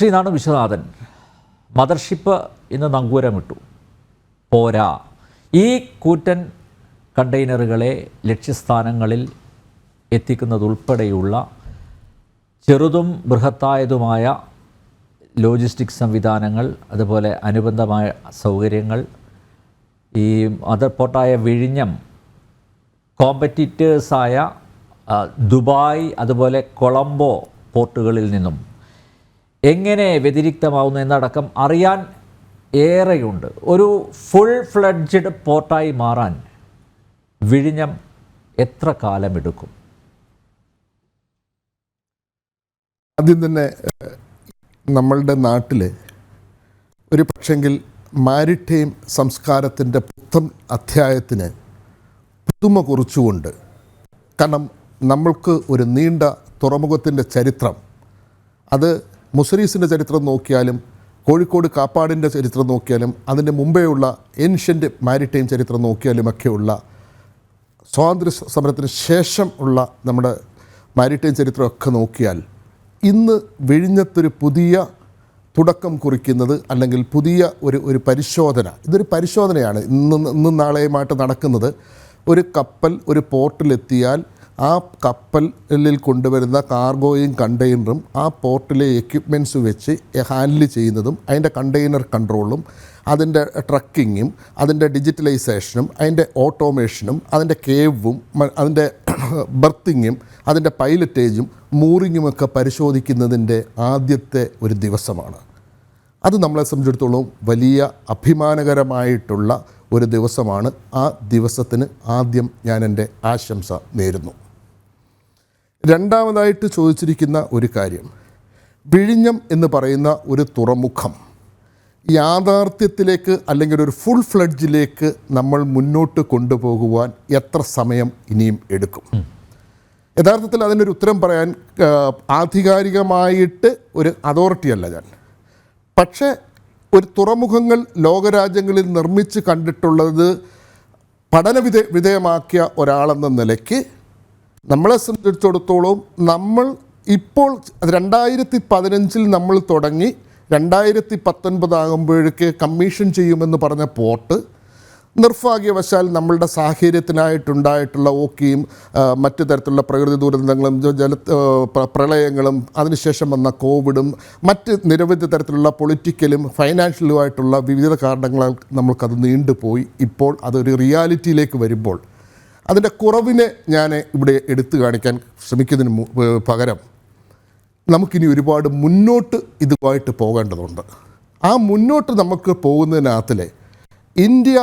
ശ്രീനാണ് Viswanathan mothership ഇന്ന് നങ്കൂരമിട്ടു. പോരാ. ഈ കൂറ്റൻ കണ്ടെയ്നറുകളെ ലക്ഷ്യസ്ഥാനങ്ങളിൽ എത്തിക്കുന്നതുൾപ്പെടെയുള്ള ചെറുതും ബൃഹത്തായതുമായ ലോജിസ്റ്റിക് സംവിധാനങ്ങൾ അതുപോലെ അനുബന്ധമായ സൗകര്യങ്ങൾ ഈ മദർ പോർട്ടായ വിഴിഞ്ഞം കോമ്പറ്റീറ്റേഴ്സായ ദുബായ് അതുപോലെ കൊളംബോ പോർട്ടുകളിൽ നിന്നും എങ്ങനെ വ്യതിരിക്തമാവുന്നു എന്നടക്കം അറിയാൻ ഏറെയുണ്ട്. ഒരു ഫുൾ ഫ്ലഡ്ജഡ് പോർട്ടായി മാറാൻ വിഴിഞ്ഞം എത്ര കാലമെടുക്കും? ആദ്യം തന്നെ നമ്മളുടെ നാട്ടിൽ ഒരു പക്ഷെങ്കിൽ മാരിടൈം സംസ്കാരത്തിന്റെ പുത്തൻ അധ്യായത്തിന് പുതുമ കുറിച്ചുകൊണ്ട് കാരണം നമ്മൾക്ക് ഒരു നീണ്ട തുറമുഖത്തിന്റെ ചരിത്രം അത് മുസരീസിന്റെ ചരിത്രം നോക്കിയാലും കോഴിക്കോട് കാപ്പാടിന്റെ ചരിത്രം നോക്കിയാലും അതിന്റെ മുമ്പേയുള്ള ഏൻഷ്യന്റ് മാരിടൈം ചരിത്രം നോക്കിയാലും നോക്കിയാലുമൊക്കെയുള്ള സ്വാതന്ത്ര്യ സമരത്തിന് ശേഷം ഉള്ള നമ്മുടെ മാരിടൈം ചരിത്രമൊക്കെ നോക്കിയാൽ ഇന്ന് വിഴിഞ്ഞത്തൊരു പുതിയ തുടക്കം കുറിക്കുന്നത് അല്ലെങ്കിൽ പുതിയ ഒരു ഒരു പരിശോധന. ഇതൊരു പരിശോധനയാണ്. ഇന്ന് ഇന്നും നാളെയുമായിട്ട് നടക്കുന്നത് ഒരു കപ്പൽ ഒരു പോർട്ടിലെത്തിയാൽ ആ കപ്പലിൽ കൊണ്ടുവരുന്ന കാർഗോയും കണ്ടെയ്നറും ആ പോർട്ടിലെ എക്യുപ്മെന്റ്സ് വെച്ച് ഹാൻഡിൽ ചെയ്യുന്നതും അതിന്റെ കണ്ടെയ്നർ കൺട്രോളും അതിന്റെ ട്രക്കിങ്ങും അതിന്റെ ഡിജിറ്റലൈസേഷനും അതിന്റെ ഓട്ടോമേഷനും അതിന്റെ കേവും അതിന്റെ ബർത്തിങ്ങും അതിന്റെ പൈലറ്റേജും മൂറിങ്ങുമൊക്കെ പരിശോധിക്കുന്നതിന്റെ ആദ്യത്തെ ഒരു ദിവസമാണ്. അത് നമ്മളെ സംബന്ധിച്ചിടത്തോളം വലിയ അഭിമാനകരമായിട്ടുള്ള ഒരു ദിവസമാണ്. ആ ദിവസത്തിന് ആദ്യം ഞാൻ എന്റെ ആശംസ നേരുന്നു. രണ്ടാമതായിട്ട് ചോദിച്ചിരിക്കുന്ന ഒരു കാര്യം. വിഴിഞ്ഞം എന്ന് പറയുന്ന ഒരു തുറമുഖം യാഥാർത്ഥ്യത്തിലേക്ക് അല്ലെങ്കിൽ ഒരു ഫുൾ ഫ്ലഡ്ജിലേക്ക് നമ്മൾ മുന്നോട്ട് കൊണ്ടുപോകുവാൻ എത്ര സമയം ഇനിയും എടുക്കും? യഥാർത്ഥത്തിൽ അതിനൊരു ഉത്തരം പറയാൻ ആധികാരികമായിട്ട് ഒരു അതോറിറ്റി അല്ല ഞാൻ. പക്ഷേ ഒരു തുറമുഖങ്ങൾ ലോകരാജ്യങ്ങളിൽ നിർമ്മിച്ച് കണ്ടിട്ടുള്ളത് പഠന വിധേ വിധേയമാക്കിയ ഒരാളെന്ന നിലയ്ക്ക് നമ്മളെ സംബന്ധിച്ചിടത്തോളം നമ്മൾ ഇപ്പോൾ രണ്ടായിരത്തി പതിനഞ്ചിൽ നമ്മൾ തുടങ്ങി രണ്ടായിരത്തി പത്തൊൻപതാകുമ്പോഴേക്ക് കമ്മീഷൻ ചെയ്യുമെന്ന് പറഞ്ഞ പോർട്ട് നിർഭാഗ്യവശാൽ നമ്മളുടെ സാഹചര്യത്തിനായിട്ടുണ്ടായിട്ടുള്ള ഓക്കിയും മറ്റു തരത്തിലുള്ള പ്രകൃതി ദുരന്തങ്ങളും ജല പ്രളയങ്ങളും അതിനുശേഷം വന്ന കോവിഡും മറ്റ് നിരവധി തരത്തിലുള്ള പൊളിറ്റിക്കലും ഫൈനാൻഷ്യലുമായിട്ടുള്ള വിവിധ കാരണങ്ങളാൽ നമ്മൾക്കത് നീണ്ടുപോയി. ഇപ്പോൾ അതൊരു റിയാലിറ്റിയിലേക്ക് വരുമ്പോൾ അതിന്റെ കുറവിനെ ഞാൻ ഇവിടെ എടുത്തു കാണിക്കാൻ ശ്രമിക്കുന്നതിന് പകരം നമുക്കിനി ഒരുപാട് മുന്നോട്ട് ഇതുമായിട്ട് പോകേണ്ടതുണ്ട്. ആ മുന്നോട്ട് നമുക്ക് പോകുന്നതിനകത്തിലെ ഇന്ത്യ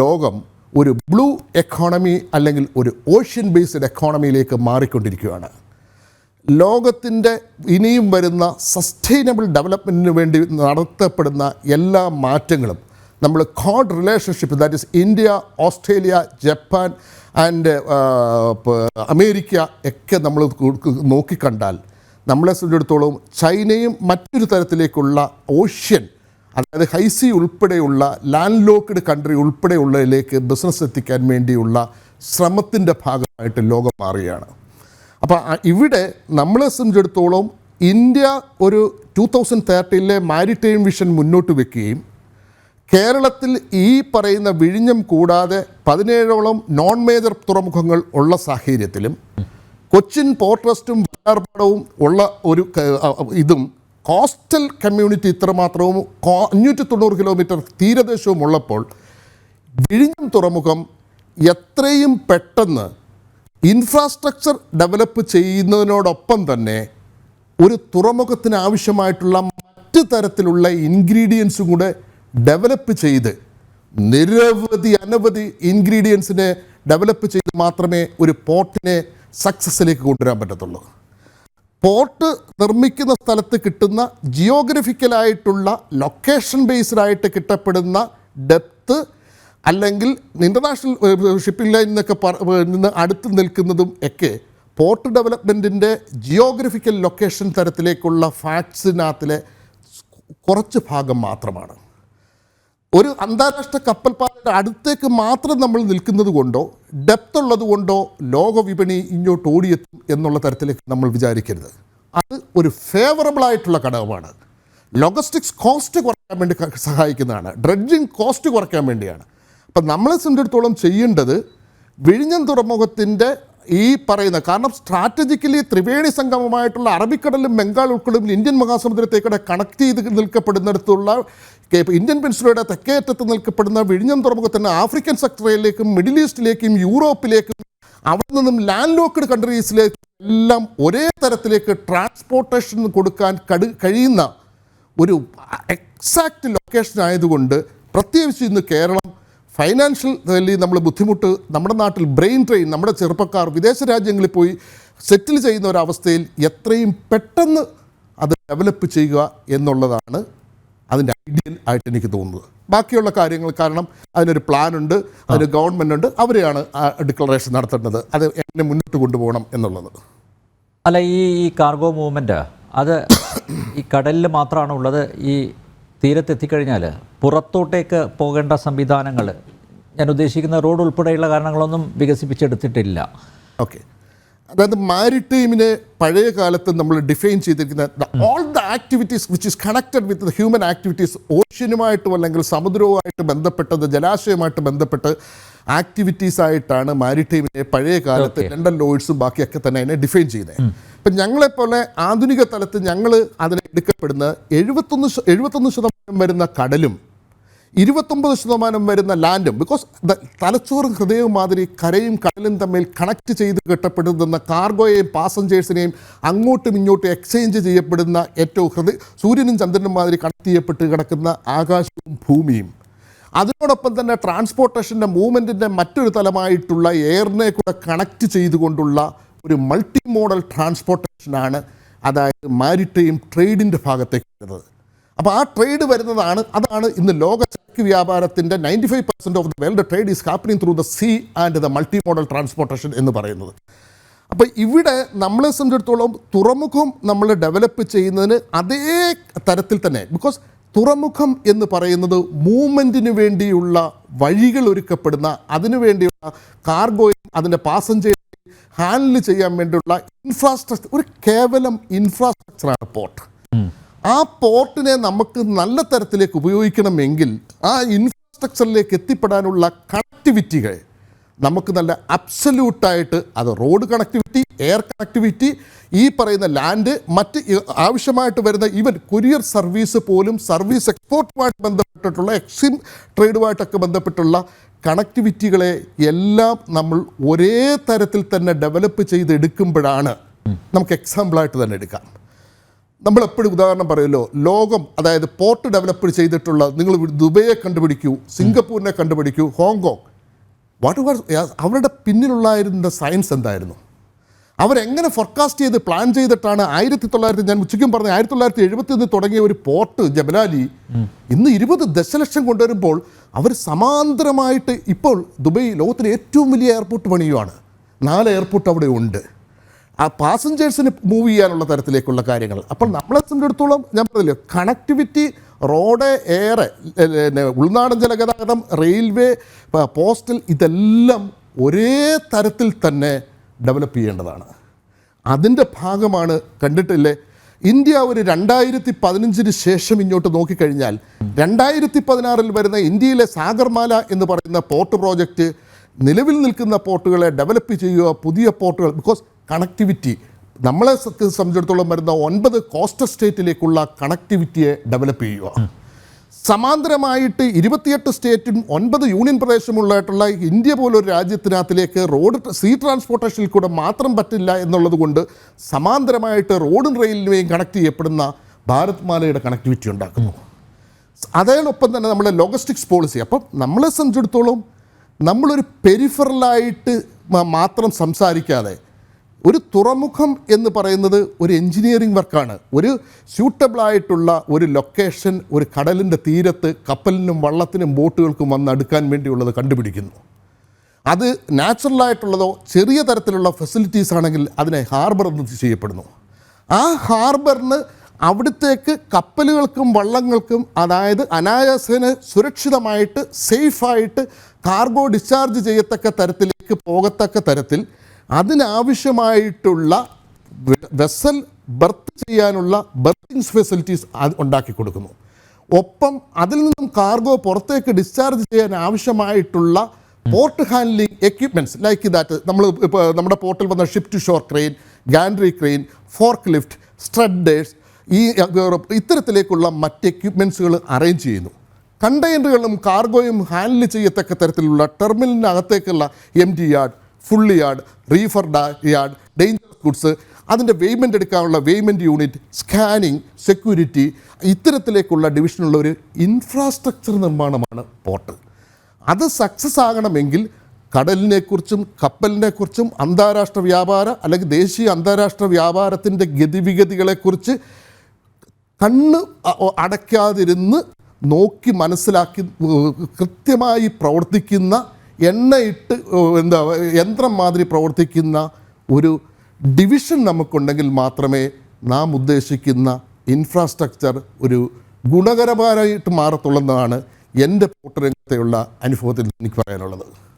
ലോകം ഒരു ബ്ലൂ എക്കോണമി അല്ലെങ്കിൽ ഒരു ഓഷ്യൻ ബേസ്ഡ് എക്കോണമിയിലേക്ക് മാറിക്കൊണ്ടിരിക്കുകയാണ്. ലോകത്തിന്റെ ഇനിയും വരുന്ന സസ്റ്റൈനബിൾ ഡെവലപ്മെന്റിന് വേണ്ടി നടത്തപ്പെടുന്ന എല്ലാ മാറ്റങ്ങളും നമ്മൾ Quad relationship that is India Australia Japan and America ഒക്കെ നമ്മൾ നോക്കിക്കണ്ടാൽ നമ്മളെ സംബന്ധിച്ചിടത്തോളം ചൈനയും മറ്റൊരു തരത്തിലേക്കുള്ള ഓഷ്യൻ അതായത് ഹൈസി ഉൾപ്പെടെയുള്ള ലാൻഡ് ലോക്ക്ഡ് കൺട്രി ഉൾപ്പെടെയുള്ളതിലേക്ക് ബിസിനസ് എത്തിക്കാൻ വേണ്ടിയുള്ള ശ്രമത്തിന്റെ ഭാഗമായിട്ട് ലോകം മാറുകയാണ്. അപ്പോൾ ഇവിടെ നമ്മളെ സംബന്ധിച്ചിടത്തോളം ഇന്ത്യ ഒരു ടു തൗസൻഡ് തേർട്ടീനിലെ മാരിടൈം വിഷൻ മുന്നോട്ട് വെക്കുകയും കേരളത്തിൽ ഈ പറയുന്ന വിഴിഞ്ഞം കൂടാതെ പതിനേഴോളം നോൺ മേജർ തുറമുഖങ്ങൾ ഉള്ള സാഹചര്യത്തിലും കൊച്ചിൻ പോർട്ട് ട്രസ്റ്റും വല്ലാർപാടവും ഉള്ള ഒരു ഇതും കോസ്റ്റൽ കമ്മ്യൂണിറ്റി ഇത്രമാത്രവും അഞ്ഞൂറ്റി തൊണ്ണൂറ് കിലോമീറ്റർ തീരദേശവും ഉള്ളപ്പോൾ വിഴിഞ്ഞം തുറമുഖം എത്രയും പെട്ടെന്ന് ഇൻഫ്രാസ്ട്രക്ചർ ഡെവലപ്പ് ചെയ്യുന്നതിനോടൊപ്പം തന്നെ ഒരു തുറമുഖത്തിന് ആവശ്യമായിട്ടുള്ള മറ്റ് തരത്തിലുള്ള ഇൻഗ്രീഡിയൻസും കൂടെ ഡെവലപ്പ് ചെയ്ത് നിരവധി അനവധി ഇൻഗ്രീഡിയൻസിനെ ഡെവലപ്പ് ചെയ്ത് മാത്രമേ ഒരു പോർട്ടിനെ സക്സസ്സിലേക്ക് കൊണ്ടുവരാൻ പറ്റത്തുള്ളൂ. പോർട്ട് നിർമ്മിക്കുന്ന സ്ഥലത്ത് കിട്ടുന്ന ജിയോഗ്രഫിക്കലായിട്ടുള്ള ലൊക്കേഷൻ ബേസ്ഡായിട്ട് കിട്ടപ്പെടുന്ന ഡെപ്ത്ത് അല്ലെങ്കിൽ ഇന്റർനാഷണൽ ഷിപ്പിംഗ് എന്നൊക്കെ പറ- നിന്ന് അടുത്ത് നിൽക്കുന്നതും ഒക്കെ പോർട്ട് ഡെവലപ്മെന്റിന്റെ ജിയോഗ്രഫിക്കൽ ലൊക്കേഷൻ തരത്തിലേക്കുള്ള ഫാക്ട്സിനകത്തിലെ കുറച്ച് ഭാഗം മാത്രമാണ്. ഒരു അന്താരാഷ്ട്ര കപ്പൽപാതയുടെ അടുത്തേക്ക് മാത്രം നമ്മൾ നിൽക്കുന്നത് കൊണ്ടോ ഡെപ്ത് ഉള്ളത് കൊണ്ടോ ലോകവിപണി ഇങ്ങോട്ട് ഓടിയെത്തും എന്നുള്ള തരത്തിലേക്ക് നമ്മൾ വിചാരിക്കരുത്. അത് ഒരു ഫേവറബിൾ ആയിട്ടുള്ള ഘടകമാണ്. ലോജിസ്റ്റിക്സ് കോസ്റ്റ് കുറയ്ക്കാൻ വേണ്ടി സഹായിക്കുന്നതാണ്. ഡ്രഡ്ജിങ് കോസ്റ്റ് കുറയ്ക്കാൻ വേണ്ടിയാണ്. അപ്പം നമ്മളെ സംബന്ധിച്ചിടത്തോളം ചെയ്യേണ്ടത് വിഴിഞ്ഞം തുറമുഖത്തിന്റെ ഈ പറയുന്ന കാരണം സ്ട്രാറ്റജിക്കലി ത്രിവേണി സംഗമമായിട്ടുള്ള അറബിക്കടലും ബംഗാൾ ഉൾക്കടലും ഇന്ത്യൻ മഹാസമുദ്രത്തേക്കൂടെ കണക്ട് ചെയ്ത് നിൽക്കപ്പെടുന്നിടത്തുള്ള ഇന്ത്യൻ പെൻസിലയുടെ തെക്കേറ്റത്ത് നിൽക്കപ്പെടുന്ന വിഴിഞ്ഞം തുറമുഖത്തിന് ആഫ്രിക്കൻ സെക്ടറിലേക്കും മിഡിൽ ഈസ്റ്റിലേക്കും യൂറോപ്പിലേക്കും അവിടെ നിന്നും ലാൻഡ് ലോക്ക്ഡ് കൺട്രീസിലേക്ക് എല്ലാം ഒരേ തരത്തിലേക്ക് ട്രാൻസ്പോർട്ടേഷൻ കൊടുക്കാൻ കടു കഴിയുന്ന ഒരു എക്സാക്റ്റ് ലൊക്കേഷൻ ആയതുകൊണ്ട് പ്രത്യേകിച്ച് ഇന്ന് കേരളം ഫൈനാൻഷ്യലി നമ്മൾ ബുദ്ധിമുട്ട് നമ്മുടെ നാട്ടിൽ ബ്രെയിൻ ട്രെയിൻ നമ്മുടെ ചെറുപ്പക്കാർ വിദേശ രാജ്യങ്ങളിൽ പോയി സെറ്റിൽ ചെയ്യുന്ന ഒരവസ്ഥയിൽ എത്രയും പെട്ടെന്ന് അത് ഡെവലപ്പ് ചെയ്യുക എന്നുള്ളതാണ് അതിന്റെ ഐഡിയൽ ആയിട്ട് എനിക്ക് തോന്നുന്നത്. ബാക്കിയുള്ള കാര്യങ്ങൾ കാരണം അതിനൊരു പ്ലാൻ ഉണ്ട് അതിന് ഗവൺമെന്റ് ഉണ്ട് അവരെയാണ് ഡിക്ലറേഷൻ നടത്തേണ്ടത്. അത് എങ്ങനെ മുന്നോട്ട് കൊണ്ടുപോകണം എന്നുള്ളത്. അല്ല ഈ ഈ കാർഗോ മൂവ്മെന്റ് അത് ഈ കടലിൽ മാത്രമാണ് ഉള്ളത്? ഈ തീരത്തെത്തിക്കഴിഞ്ഞാൽ പുറത്തോട്ടേക്ക് പോകേണ്ട സംവിധാനങ്ങൾ ഞാൻ ഉദ്ദേശിക്കുന്ന റോഡ് ഉൾപ്പെടെയുള്ള കാരണങ്ങളൊന്നും വികസിപ്പിച്ചെടുത്തിട്ടില്ല. ഓക്കെ. അതായത് മാരിടൈമിനെ പഴയ കാലത്ത് നമ്മൾ ഡിഫൈൻ ചെയ്തിരിക്കുന്ന all the activities which is connected with the human activities ഓഷ്യനുമായിട്ടും അല്ലെങ്കിൽ സമുദ്രവുമായിട്ട് ബന്ധപ്പെട്ടത് ജലാശയവുമായിട്ട് ബന്ധപ്പെട്ട് ആക്ടിവിറ്റീസ് ആയിട്ടാണ് മാരിടൈമിനെ പഴയ കാലത്ത് ലണ്ടൻ ലോയിഡ്സും ബാക്കിയൊക്കെ തന്നെ അതിനെ ഡിഫൈൻ ചെയ്യുന്നത് ഇപ്പം ഞങ്ങളെപ്പോലെ ആധുനിക തലത്ത് ഞങ്ങൾ അതിനെ എടുക്കപ്പെടുന്ന എഴുപത്തൊന്ന് എഴുപത്തൊന്ന് ശതമാനം വരുന്ന കടലും ഇരുപത്തൊമ്പത് ശതമാനം വരുന്ന ലാൻഡും ബിക്കോസ് തലച്ചോറും ഹൃദയവും മാതിരി കരയും കടലും തമ്മിൽ കണക്ട് ചെയ്ത് കെട്ടപ്പെടുന്ന കാർഗോയെയും പാസഞ്ചേഴ്സിനെയും അങ്ങോട്ടും ഇങ്ങോട്ടും എക്സ്ചേഞ്ച് ചെയ്യപ്പെടുന്ന ഏറ്റവും ഹൃദയ സൂര്യനും ചന്ദ്രനും മാതിരി കണക്ട് ചെയ്യപ്പെട്ട് കിടക്കുന്ന ആകാശവും ഭൂമിയും. അതിനോടൊപ്പം തന്നെ ട്രാൻസ്പോർട്ടേഷന്റെ മൂവ്മെന്റിന്റെ മറ്റൊരു തലമായിട്ടുള്ള എയറിനെ കൂടെ കണക്ട് ചെയ്തുകൊണ്ടുള്ള ഒരു മൾട്ടി മോഡൽ ട്രാൻസ്പോർട്ടേഷനാണ് അതായത് മാരിടൈം ട്രേഡിന്റെ ഭാഗത്തേക്ക് വരുന്നത്. അപ്പോൾ ആ ട്രേഡ് വരുന്നതാണ് അതാണ് ഇന്ന് ലോക ചരക്ക് വ്യാപാരത്തിന്റെ ninety five percent of the world trade is happening through the sea and the multi modal transportation എന്ന് പറയുന്നത്. അപ്പോൾ ഇവിടെ നമ്മളെ സംബന്ധിച്ചിടത്തോളം തുറമുഖം നമ്മൾ ഡെവലപ്പ് ചെയ്യുന്നതിന് അതേ തരത്തിൽ തന്നെ ബിക്കോസ് തുറമുഖം എന്ന് പറയുന്നത് മൂവ്മെന്റിന് വേണ്ടിയുള്ള വഴികൾ ഒരുക്കപ്പെടുന്ന അതിനു വേണ്ടിയുള്ള കാർഗോയും അതിന്റെ പാസഞ്ചേഴ്സ് ഹാൻഡിൽ ചെയ്യാൻ വേണ്ടിയുള്ള ഇൻഫ്രാസ്ട്രക്ചർ ഒരു കേവലം ഇൻഫ്രാസ്ട്രക്ചറാണ് പോർട്ട് ആ പോർട്ടിനെ നമുക്ക് നല്ല തരത്തിലേക്ക് ഉപയോഗിക്കണമെങ്കിൽ ആ ഇൻഫ്രാസ്ട്രക്ചറിലേക്ക് എത്തിപ്പെടാനുള്ള കണക്ടിവിറ്റികൾ നമുക്ക് നല്ല അബ്സല്യൂട്ടായിട്ട് അത് റോഡ് കണക്ടിവിറ്റി എയർ കണക്ടിവിറ്റി ഈ പറയുന്ന ലാൻഡ് മറ്റ് ആവശ്യമായിട്ട് വരുന്ന ഈവൻ കൊറിയർ സർവീസ് പോലും സർവീസ് എക്സ്പോർട്ടുമായിട്ട് ബന്ധപ്പെട്ടിട്ടുള്ള എക്സിം ട്രേഡുമായിട്ടൊക്കെ ബന്ധപ്പെട്ടുള്ള കണക്ടിവിറ്റികളെ എല്ലാം നമ്മൾ ഒരേ തരത്തിൽ തന്നെ ഡെവലപ്പ് ചെയ്തെടുക്കുമ്പോഴാണ് നമുക്ക് എക്സാമ്പിളായിട്ട് തന്നെ എടുക്കാം. നമ്മൾ എപ്പോഴും ഉദാഹരണം പറയുമല്ലോ ലോകം അതായത് പോർട്ട് ഡെവലപ്പ് ചെയ്തിട്ടുള്ള നിങ്ങൾ ദുബൈയെ കണ്ടുപിടിക്കൂ സിംഗപ്പൂരിനെ കണ്ടുപിടിക്കൂ ഹോങ്കോങ്. വാട്ട് വാർ അവരുടെ പിന്നിലുള്ളായിരുന്ന സയൻസ് എന്തായിരുന്നു? അവരെങ്ങനെ ഫോർകാസ്റ്റ് ചെയ്ത് പ്ലാൻ ചെയ്തിട്ടാണ് ആയിരത്തി തൊള്ളായിരത്തി ഞാൻ ഉച്ചയ്ക്കും പറഞ്ഞ ആയിരത്തി തൊള്ളായിരത്തി എഴുപത്തി ഒന്ന് തുടങ്ങിയ ഒരു പോർട്ട് ജബലാലി ഇന്ന് ഇരുപത് ദശലക്ഷം കൊണ്ടുവരുമ്പോൾ അവർ സമാന്തരമായിട്ട് ഇപ്പോൾ ദുബൈ ലോകത്തിലെ ഏറ്റവും വലിയ എയർപോർട്ട് പണിയുവാണ്. നാല് എയർപോർട്ട് അവിടെ ഉണ്ട്. ആ പാസഞ്ചേഴ്സിന് മൂവ് ചെയ്യാനുള്ള തരത്തിലേക്കുള്ള കാര്യങ്ങൾ. അപ്പോൾ നമ്മളെ സംബന്ധിച്ചിടത്തോളം ഞാൻ പറഞ്ഞില്ലേ കണക്ടിവിറ്റി റോഡ് എയർ ഉൾനാടൻ ജലഗതാഗതം റെയിൽവേ പോസ്റ്റൽ ഇതെല്ലാം ഒരേ തരത്തിൽ തന്നെ ഡെവലപ്പ് ചെയ്യേണ്ടതാണ്. അതിന്റെ ഭാഗമാണ് കണ്ടിട്ടില്ലേ ഇന്ത്യ ഒരു രണ്ടായിരത്തി പതിനഞ്ചിന് ശേഷം ഇങ്ങോട്ട് നോക്കിക്കഴിഞ്ഞാൽ രണ്ടായിരത്തി പതിനാറിൽ വരുന്ന ഇന്ത്യയിലെ സാഗർമാല എന്ന് പറയുന്ന പോർട്ട് പ്രോജക്റ്റ് നിലവിൽ നിൽക്കുന്ന പോർട്ടുകളെ ഡെവലപ്പ് ചെയ്യുക പുതിയ പോർട്ടുകൾ ബിക്കോസ് കണക്ടിവിറ്റി നമ്മളെ സംബന്ധിച്ചിടത്തോളം വരുന്ന ഒൻപത് കോസ്റ്റ് സ്റ്റേറ്റിലേക്കുള്ള കണക്ടിവിറ്റിയെ ഡെവലപ്പ് ചെയ്യുക. സമാന്തരമായിട്ട് ഇരുപത്തിയെട്ട് സ്റ്റേറ്റും ഒൻപത് യൂണിയൻ പ്രദേശമുള്ളതായിട്ടുള്ള ഇന്ത്യ പോലൊരു രാജ്യത്തിനകത്തിലേക്ക് റോഡ് സീ ട്രാൻസ്പോർട്ടേഷനിൽ കൂടെ മാത്രം പറ്റില്ല എന്നുള്ളത് കൊണ്ട് സമാന്തരമായിട്ട് റോഡും റെയിലിനെയും കണക്ട് ചെയ്യപ്പെടുന്ന ഭാരത് മാലയുടെ കണക്ടിവിറ്റി ഉണ്ടാക്കുന്നു. അതേടൊപ്പം തന്നെ നമ്മുടെ ലോജിസ്റ്റിക്സ് പോളിസി അപ്പം നമ്മളെ സംബന്ധിച്ചിടത്തോളം നമ്മളൊരു പെരിഫറലായിട്ട് മാത്രം സംസാരിക്കാതെ ഒരു തുറമുഖം എന്ന് പറയുന്നത് ഒരു എൻജിനീയറിംഗ് വർക്കാണ്. ഒരു സ്യൂട്ടബിളായിട്ടുള്ള ഒരു ലൊക്കേഷൻ ഒരു കടലിന്റെ തീരത്ത് കപ്പലിനും വള്ളത്തിനും ബോട്ടുകൾക്കും വന്ന് അടുക്കാൻ വേണ്ടിയുള്ളത് കണ്ടുപിടിക്കുന്നു. അത് നാച്ചുറലായിട്ടുള്ളതോ ചെറിയ തരത്തിലുള്ള ഫെസിലിറ്റീസ് ആണെങ്കിൽ അതിനെ ഹാർബർ എന്ന് ചെയ്യപ്പെടുന്നു. ആ ഹാർബറിന് അവിടത്തേക്ക് കപ്പലുകൾക്കും വള്ളങ്ങൾക്കും അതായത് അനായാസേന സുരക്ഷിതമായിട്ട് സേഫായിട്ട് കാർഗോ ഡിസ്ചാർജ് ചെയ്യത്തക്ക തരത്തിലേക്ക് പോകത്തക്ക തരത്തിൽ അതിനാവശ്യമായിട്ടുള്ള വെസൽ ബർത്ത് ചെയ്യാനുള്ള ബർത്തിങ് ഫെസിലിറ്റീസ് ഉണ്ടാക്കി കൊടുക്കുന്നു. ഒപ്പം അതിൽ നിന്നും കാർഗോ പുറത്തേക്ക് ഡിസ്ചാർജ് ചെയ്യാൻ ആവശ്യമായിട്ടുള്ള port handling equipments like that നമ്മൾ ഇപ്പോൾ നമ്മുടെ പോർട്ടിൽ വന്ന ship to shore crane gantry crane forklift straddlers ഈ ഇത്തരത്തിലേക്കുള്ള മറ്റ് എക്യുപ്മെന്റ്സുകൾ അറേഞ്ച് ചെയ്യുന്നു. കണ്ടെയ്നറുകളും കാർഗോയും ഹാൻഡിൽ ചെയ്യത്തക്ക തരത്തിലുള്ള ടെർമിനലിനകത്തേക്കുള്ള M D yard fully yard reefer yard dangerous goods അതിന്റെ വെയ്മെന്റ് എടുക്കാനുള്ള വെയ്മെന്റ് യൂണിറ്റ് സ്കാനിങ് സെക്യൂരിറ്റി ഇത്തരത്തിലേക്കുള്ള ഡിവിഷനുള്ള ഒരു ഇൻഫ്രാസ്ട്രക്ചർ നിർമ്മാണമാണ് പോർട്ട് അത് സക്സസ് ആകണമെങ്കിൽ കടലിനെക്കുറിച്ചും കപ്പലിനെക്കുറിച്ചും അന്താരാഷ്ട്ര വ്യാപാര അല്ലെങ്കിൽ ദേശീയ അന്താരാഷ്ട്ര വ്യാപാരത്തിന്റെ ഗതിവിഗതികളെക്കുറിച്ച് കണ്ണ് അടയ്ക്കാതിരുന്ന് നോക്കി മനസ്സിലാക്കി കൃത്യമായി പ്രവർത്തിക്കുന്ന എണ്ണയിട്ട് എന്താ യന്ത്രം മാതിരി പ്രവർത്തിക്കുന്ന ഒരു ഡിവിഷൻ നമുക്കുണ്ടെങ്കിൽ മാത്രമേ നാം ഉദ്ദേശിക്കുന്ന ഇൻഫ്രാസ്ട്രക്ചർ ഒരു ഗുണകരമായിട്ട് മാറത്തുള്ളതാണ് എന്റെ പോട്ടരംഗത്തെയുള്ള അനുഭവത്തിൽ എനിക്ക് പറയാനുള്ളത്.